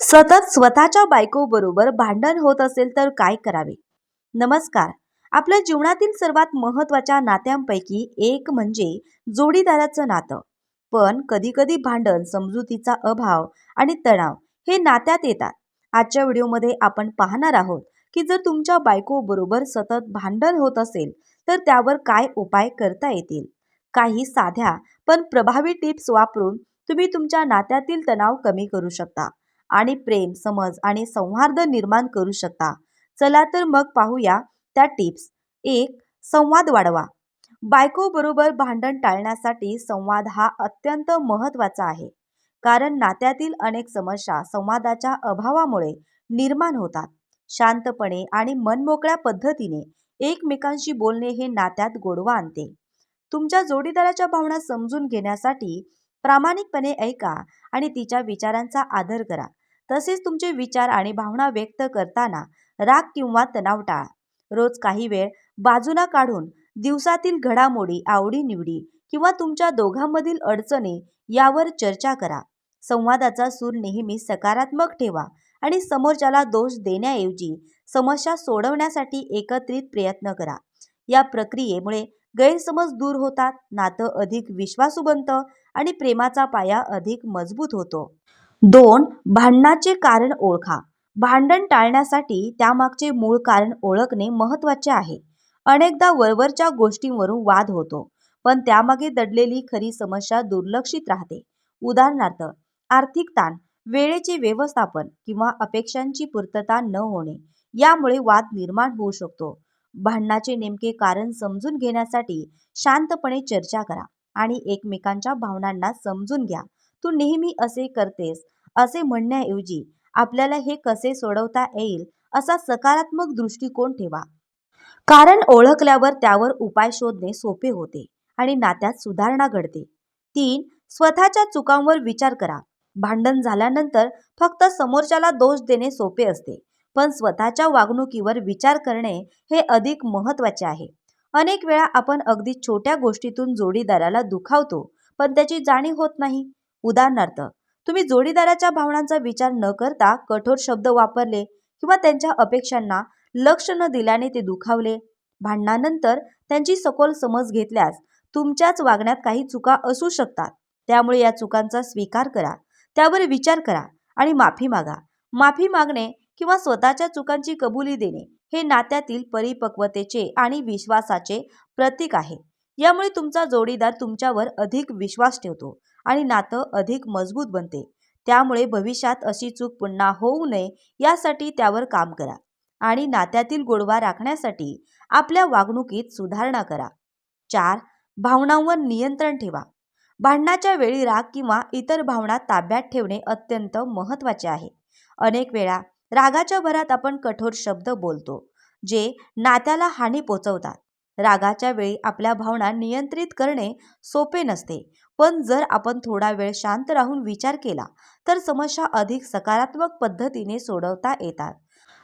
सतत स्वतःच्या बायकोबरोबर भांडण होत असेल तर काय करावे? नमस्कार. आपल्या जीवनातील सर्वात महत्त्वाच्या नात्यांपैकी एक म्हणजे जोडीदाराचं नातं. पण कधीकधी भांडण समजुतीचा अभाव आणि तणाव हे नात्यात येतात. आजच्या व्हिडिओमध्ये आपण पाहणार आहोत की जर तुमच्या बायकोबरोबर सतत भांडण होत असेल तर त्यावर काय उपाय करता येतील? काही साध्या पण प्रभावी टिप्स वापरून तुम्ही तुमच्या नात्यातील तणाव कमी करू शकता. आणि प्रेम समज आणि संवाद निर्माण करू शकता. चला तर मग पाहूया त्या टिप्स. एक संवाद वाढवा. बायको बरोबर भांडण टाळण्यासाठी संवाद हा अत्यंत महत्त्वाचा आहे. कारण नात्यातील अनेक समस्या संवादाच्या अभावामुळे निर्माण होतात. शांतपणे आणि मनमोकळ्या पद्धतीने एकमेकांशी बोलणे हे नात्यात गोडवा आणते. तुमच्या जोडीदाराच्या भावना समजून घेण्यासाठी प्रामाणिकपणे ऐका आणि तिच्या विचारांचा आदर करा. तसेच तुमचे विचार आणि भावना व्यक्त करताना राग किंवा तणाव टाळा. रोज काही वेळ बाजूला काढून दिवसातील घडामोडी आवडीनिवडी किंवा तुमच्या दोघांमधील अडचणी यावर चर्चा करा. संवादाचा सूर नेहमी सकारात्मक ठेवा आणि समोरच्याला दोष देण्याऐवजी समस्या सोडवण्यासाठी एकत्रित प्रयत्न करा. या प्रक्रियेमुळे गैरसमज दूर होतात नातं अधिक विश्वासू बनतं आणि प्रेमाचा पाया अधिक मजबूत होतो. दोन भांडणाचे कारण ओळखा. भांडण टाळण्यासाठी त्यामागचे मूळ कारण ओळखणे महत्त्वाचे आहे. अनेकदा वरवरच्या गोष्टींवरून वाद होतो पण त्यामागे दडलेली खरी समस्या दुर्लक्षित राहते. उदाहरणार्थ आर्थिक ताण वेळेचे व्यवस्थापन किंवा अपेक्षांची पूर्तता न होणे यामुळे वाद निर्माण होऊ शकतो. भांडणाचे नेमके कारण समजून घेण्यासाठी शांतपणे चर्चा करा. आणि एकमेकांच्या भावनांना समजून घ्या. तू नेहमी असे करतेस असे म्हणण्याऐवजी आपल्याला हे कसे सोडवता येईल असा सकारात्मक दृष्टिकोन ठेवा. कारण ओळखल्यावर त्यावर उपाय शोधणे सोपे होते आणि नात्यात सुधारणा घडते. तीन स्वतःच्या चुकांवर विचार करा. भांडण झाल्यानंतर फक्त समोरच्याला दोष देणे सोपे असते पण स्वतःच्या वागणुकीवर विचार करणे हे अधिक महत्त्वाचे आहे. अनेक वेळा आपण अगदी छोट्या गोष्टीतून जोडीदाराला दुखावतो पण त्याची जाणीव होत नाही. उदाहरणार्थ तुम्ही जोडीदाराच्या भावनांचा विचार न करता कठोर शब्द वापरले किंवा त्यांच्या अपेक्षांना लक्ष न दिल्याने ते दुखावले. भांडणानंतर त्यांची सखोल समज घेतल्यास तुमच्याच वागण्यात काही चुका असू शकतात. त्यामुळे या चुकांचा स्वीकार करा त्यावर विचार करा आणि माफी मागा. माफी मागणे किंवा स्वतःच्या चुकांची कबुली देणे हे नात्यातील परिपक्वतेचे आणि विश्वासाचे प्रतीक आहे. यामुळे तुमचा जोडीदार तुमच्यावर अधिक विश्वास ठेवतो आणि नातं अधिक मजबूत बनते. त्यामुळे भविष्यात अशी चूक पुन्हा होऊ नये यासाठी त्यावर काम करा आणि नात्यातील गोडवा राखण्यासाठी आपल्या वागणुकीत सुधारणा करा. चार भावनांवर नियंत्रण ठेवा. भांडणाच्या वेळी राग किंवा इतर भावना ताब्यात ठेवणे अत्यंत महत्त्वाचे आहे. अनेक वेळा रागाच्या भरात आपण कठोर शब्द बोलतो जे नात्याला हानी पोचवतात. रागाच्या वेळी आपल्या भावना नियंत्रित करणे सोपे नसते पण जर आपण थोडा वेळ शांत राहून विचार केला तर समस्या अधिक सकारात्मक पद्धतीने सोडवता येतात.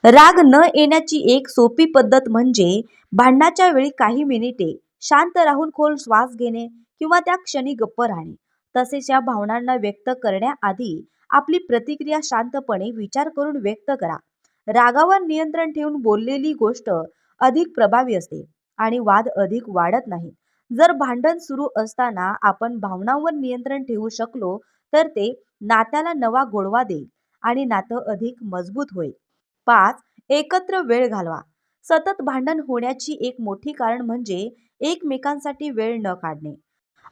राग न येण्याची एक सोपी पद्धत म्हणजे भांडणाच्या वेळी काही मिनिटे शांत राहून खोल श्वास घेणे किंवा त्या क्षणी गप्प राहणे. तसेच या भावनांना व्यक्त करण्याआधी आपली प्रतिक्रिया शांतपणे विचार करून व्यक्त करा. रागावर नियंत्रण ठेवून बोललेली गोष्ट अधिक प्रभावी असते आणि वाद अधिक वाढत नाही जर भांडण सुरू असताना आपण भावनांवर नियंत्रण ठेवू शकलो तर ते नात्याला नवा गोडवा देईल आणि नातं अधिक मजबूत होईल. पाच एकत्र वेळ घालवा. सतत भांडण होण्याची एक मोठी कारण म्हणजे एकमेकांसाठी वेळ न काढणे.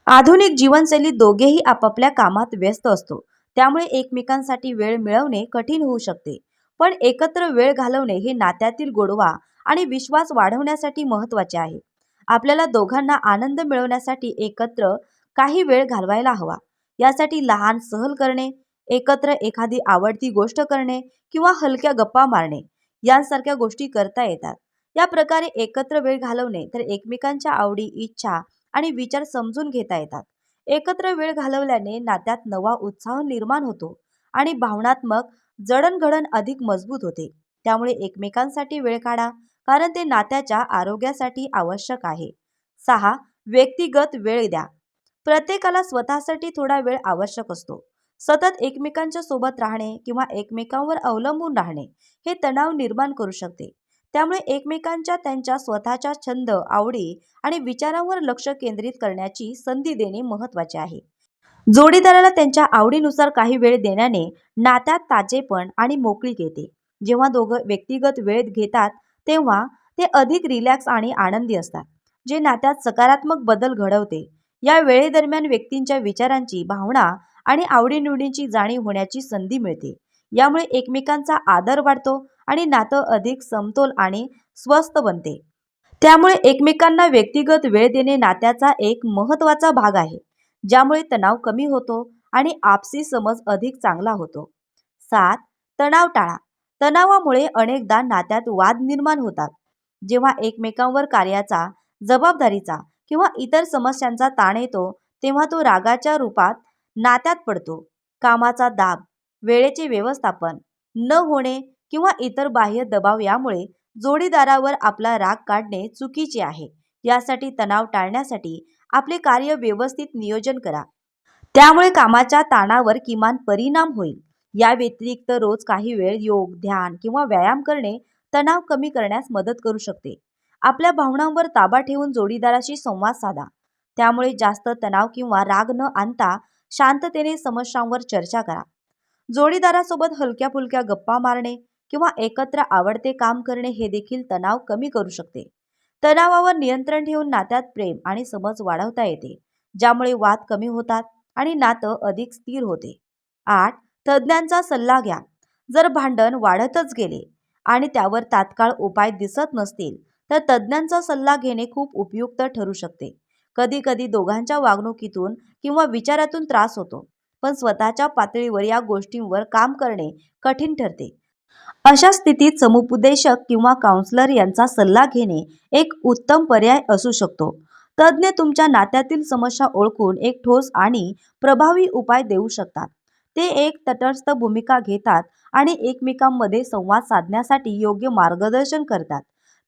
आधुनिक जीवनशैलीत दोघेही आपापल्या कामात व्यस्त असतो. त्यामुळे एकमेकांसाठी वेळ मिळवणे कठीण होऊ शकते. पण एकत्र वेळ घालवणे हे नात्यातील गोडवा आणि विश्वास वाढवण्यासाठी महत्त्वाचे आहे. आपल्याला दोघांना आनंद मिळवण्यासाठी एकत्र काही वेळ घालवायला हवा. यासाठी लहान सहल करणे एकत्र एखादी आवडती गोष्ट करणे किंवा हलक्या गप्पा मारणे यांसारख्या गोष्टी करता येतात. या प्रकारे एकत्र वेळ घालवणे तर एकमेकांच्या आवडी इच्छा आणि विचार समजून घेता येतात. एकत्र वेळ घालवल्याने नात्यात नवा उत्साह निर्माण होतो आणि भावनात्मक जडणघडण अधिक मजबूत होते. त्यामुळे एकमेकांसाठी वेळ काढा कारण ते नात्याच्या आरोग्यासाठी आवश्यक आहे. सहा व्यक्तिगत वेळ द्या. प्रत्येकाला स्वतःसाठी थोडा वेळ आवश्यक असतो. सतत एकमेकांच्या सोबत राहणे किंवा एकमेकांवर अवलंबून राहणे हे तणाव निर्माण करू शकते. त्यामुळे एकमेकांच्या त्यांच्या स्वतःच्या छंद आवडी आणि विचारांवर लक्ष केंद्रित करण्याची संधी देणे महत्त्वाचे आहे. जोडीदाराला त्यांच्या आवडीनुसार काही वेळ देण्याने नात्यात ताजेपण आणि मोकळीक येते जेव्हा दोघं व्यक्तिगत वेळ घेतात तेव्हा ते अधिक रिलॅक्स आणि आनंदी असतात जे नात्यात सकारात्मक बदल घडवते. या वेळेदरम्यान व्यक्तींच्या विचारांची भावना आणि आवडीनिवडींची जाणीव होण्याची संधी मिळते. यामुळे एकमेकांचा आदर वाढतो आणि नातं अधिक समतोल आणि स्वस्थ बनते. त्यामुळे एकमेकांना व्यक्तिगत वेळ देणे नात्याचा एक महत्त्वाचा भाग आहे ज्यामुळे तणाव कमी होतो आणि आपसी समज अधिक चांगला होतो. सात तणाव टाळा. तणावामुळे अनेकदा नात्यात वाद निर्माण होतात. जेव्हा एकमेकांवर कार्याचा जबाबदारीचा किंवा इतर समस्यांचा ताण येतो तेव्हा तो रागाच्या रूपात नात्यात पडतो. कामाचा दाब वेळेचे व्यवस्थापन न होणे किंवा इतर बाह्य दबाव यामुळे जोडीदारावर आपला राग काढणे चुकीचे आहे. यासाठी तणाव टाळण्यासाठी आपले कार्य व्यवस्थित नियोजन करा. त्यामुळे कामाच्या ताणावर किमान परिणाम होईल. या व्यतिरिक्त रोज काही वेळ योग ध्यान किंवा व्यायाम करणे तणाव कमी करण्यास मदत करू शकते. आपल्या भावनांवर ताबा ठेवून जोडीदाराशी संवाद साधा. त्यामुळे जास्त तणाव किंवा राग न आणता शांततेने समस्यांवर चर्चा करा. जोडीदारासोबत हलक्या फुलक्या गप्पा मारणे किंवा एकत्र आवडते काम करणे हे देखील तणाव कमी करू शकते. तणावावर नियंत्रण ठेवून नात्यात प्रेम आणि समज वाढवता येते ज्यामुळे वाद कमी होतात आणि नातं अधिक स्थिर होते. आठ तज्ज्ञांचा सल्ला घ्या. जर भांडण वाढतच गेले आणि त्यावर तात्काळ उपाय दिसत नसतील तर तज्ज्ञांचा सल्ला घेणे खूप उपयुक्त ठरू शकते. कधी कधी दोघांच्या वागणुकीतून किंवा विचारातून त्रास होतो. पण स्वतःच्या पातळीवर या गोष्टींवर काम करणे कठीण ठरते. अशा स्थितीत समुपदेशक किंवा काउन्सलर यांचा सल्ला घेणे एक उत्तम पर्याय असू शकतो. तज्ज्ञ तुमच्या नात्यातील समस्या ओळखून एक ठोस आणि प्रभावी उपाय देऊ शकतात. ते एक तटस्थ भूमिका घेतात आणि एकमेकांमध्ये संवाद साधण्यासाठी योग्य मार्गदर्शन करतात.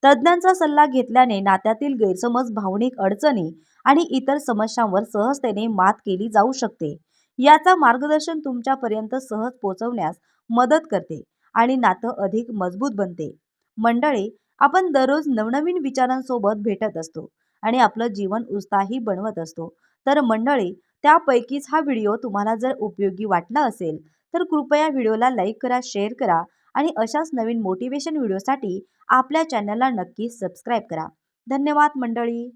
तज्ज्ञांचा सल्ला घेतल्याने नात्यातील गैरसमज भावनिक अडचणी आणि इतर समस्यांवर सहजतेने मात केली जाऊ शकते. याचा मार्गदर्शन तुमच्यापर्यंत सहज पोहोचवण्यास मदत करते आणि नातं अधिक मजबूत बनते. मंडळी आपण दररोज नवनवीन विचारांसोबत भेटत असतो आणि आपलं जीवन उत्साही बनवत असतो. तर मंडळी त्यापैकीच हा व्हिडिओ तुम्हाला जर उपयोगी वाटला असेल तर कृपया व्हिडिओला लाईक करा शेअर करा आणि अशाच नवीन मोटिवेशन व्हिडिओसाठी आपल्या चॅनलला नक्की सबस्क्राईब करा. धन्यवाद मंडळी!